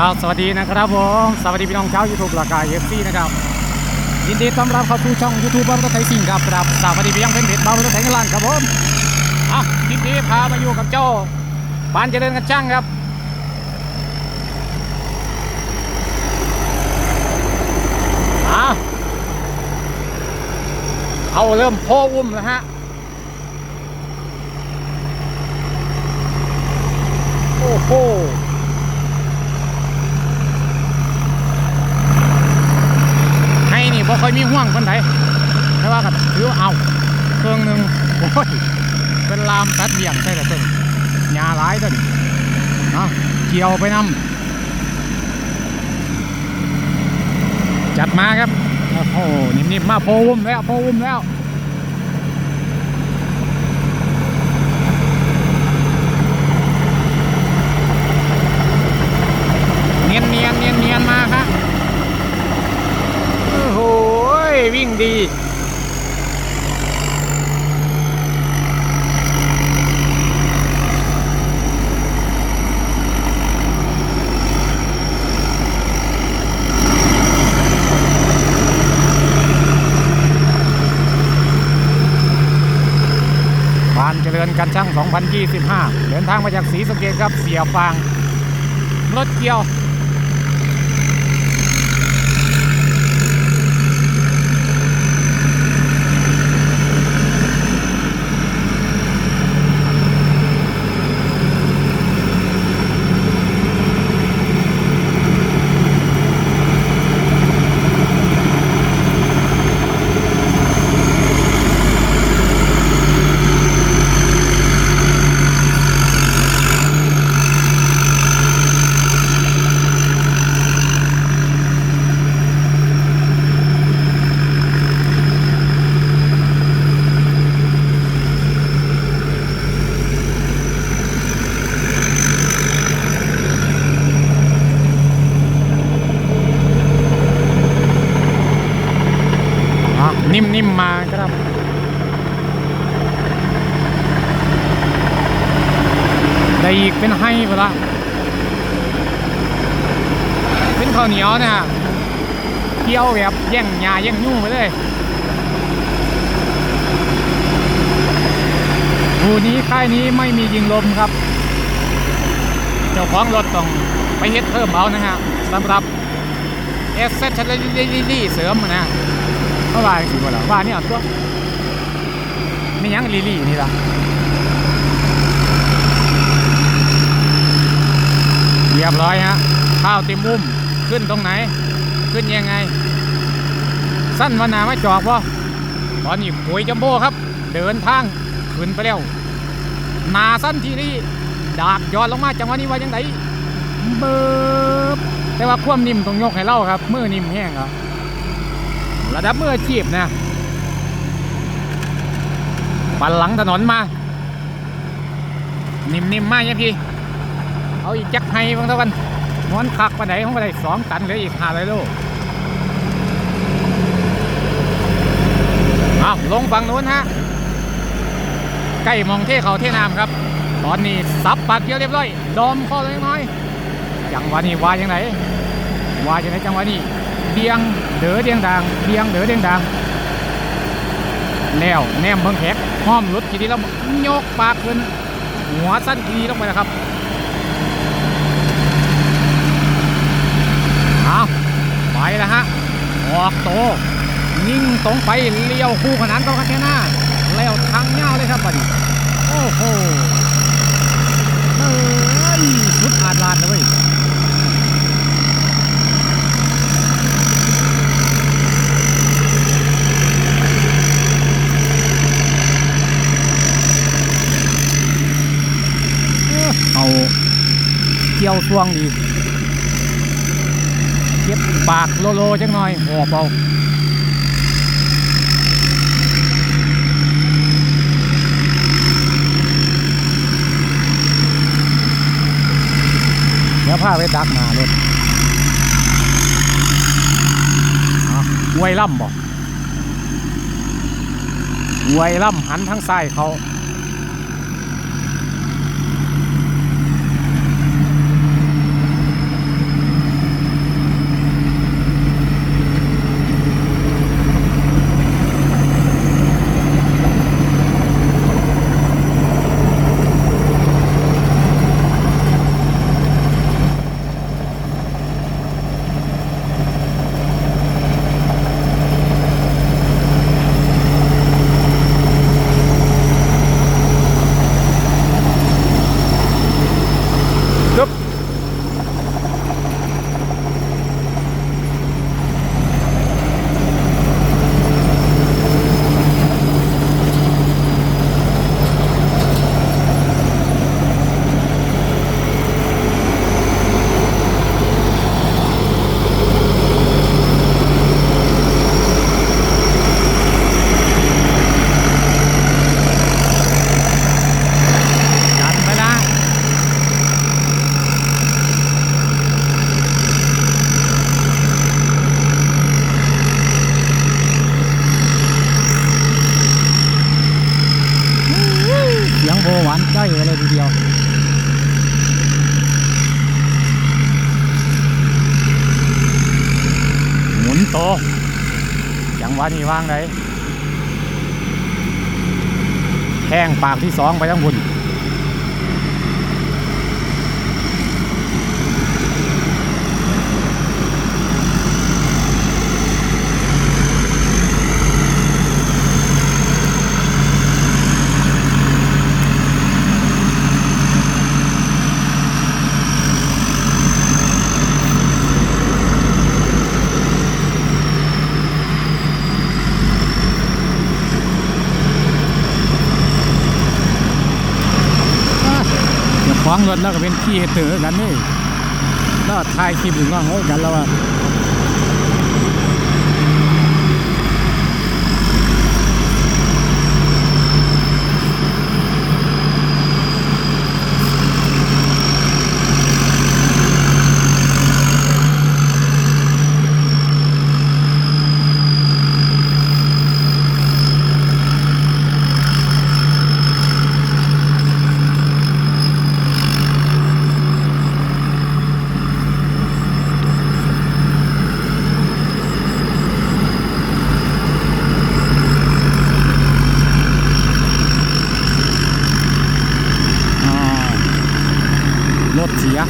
ครับสวัสดีนะครับผมสวัสดีพี่น้องชาวยูทูบหลากหลายเอฟซีนะครับ ยินดีต้อนรับเข้าสู่ช่องยูทูบบ้านรถไถสิ่งครับครับสวัสดีพี่ยังเป็นเพจบ้านรถไถเงินล้านครับผมอะคลิปนี้พามาอยู่กับเจ้าปานเจริญกันช่างครับอะเขาเริ่มโพวุ่มแล้วฮะโอ้โห ให้นี่บ่ ค่อยมีห่วงคนไทยแต่ว่าก็ถือเอาเครื่องหนึ่งโอ้ยเป็นลามตัดเบี่ยงใช่แต่ต้นหญ้าหลายต้นนะเกี่ยวไปนำจัดมาครับโอ้โหนิ่มๆมาโพวุ้มแล้วโพวุ้มแล้วเนียนเนียนเนียนเนียนๆมาครับ โอ้โหวิ่ง ดีบานเจริญกันช่าง 2025 เดินทางมาจากศรีสะเกดครับ เสียฟาง รถเกี่ยว นิ่มๆมาครับได้อีกเป็นให้ไปละเป็นข้าวเหนียวเนะเคี่ยวแบบแย่งหญ้าแย่งยุ่งไปเลยหูนี้ค่ายนี้ไม่มียิงลมครับ เจ้าของรถต้องไปเฮ็ดเพิ่มเอานะฮะสำหรับเอสเซทลี่เสริมนะ เมื่อวานสิบ่ล่ะว่าเนี่ยตัวนี่ยังลิลี่นี่ล่ะเรียบร้อยฮะข้าวเต็มมุมขึ้นตรงไหน ขึ้นยังไง สั้นวันหนาไม่จอกบ่ตอนนี้ปุ๋ยจัมโบ้ครับ เดินทางขึ้นไปแล้วหนาสั้นทีนี้ดากย้อนลงมาจังหวะนี้ว่ายังไงเบิบแต่ว่าความนิ่มต้องยกให้เล่าครับมือนิ่มแห้งครับ ระดับมืออาชีพนะปันหลังถนนมา นิ่มๆมากเนี่ยพี่ เอาอีกจักไฮบางเท่ากันม้วนคักไปไหนของไปไหนสองตันเหลืออีกห้าร้อยโลเอาลงฝั่งนู้นฮะใกล้มองเท่เขาเท่น้ำครับ ตอนนี้สับปากเกียวเรียบร้อย ดอมข้อเล็กน้อย จังหวะนี้ว่ายังไงว่ายังไงจังหวะนี้ เดียงเด๋อเดียงดังเดียงเด๋อเดียงดังแล้วแนมเบิ่งแขกห้อมรถทีนี้แล้วยกปากขึ้น หัวสั้นทีลงไปนะครับเอาไปแล้วฮะออกโตยิ่งตรงไปเลี้ยวคู่ขนานกับกันแค่หน้าแล้วทางเงาเลยครับบัดนี้โอ้โหเอ้ยสุดอาดลาดเลยเว้ย เอา เกี่ยวช่วงดีเก็บปากโลโลจังหน่อยหอบเอาเดี๋ยวพาไปดักหนารถอะอวยล่ำบอกอวยล่ำหันทางซ้ายเขา โอ้ยงโบหวานใกล้เลยทีเดียวหมุนโตจังหวะนี้ว่างเลยแข้งปากที่สองไปทั้งบุญ ของรถแล้วก็เป็นขี้เตือกันนี่แล้วถ่ายคลิปถึงว่าเฮ้ยกันแล้วว่า 急啊！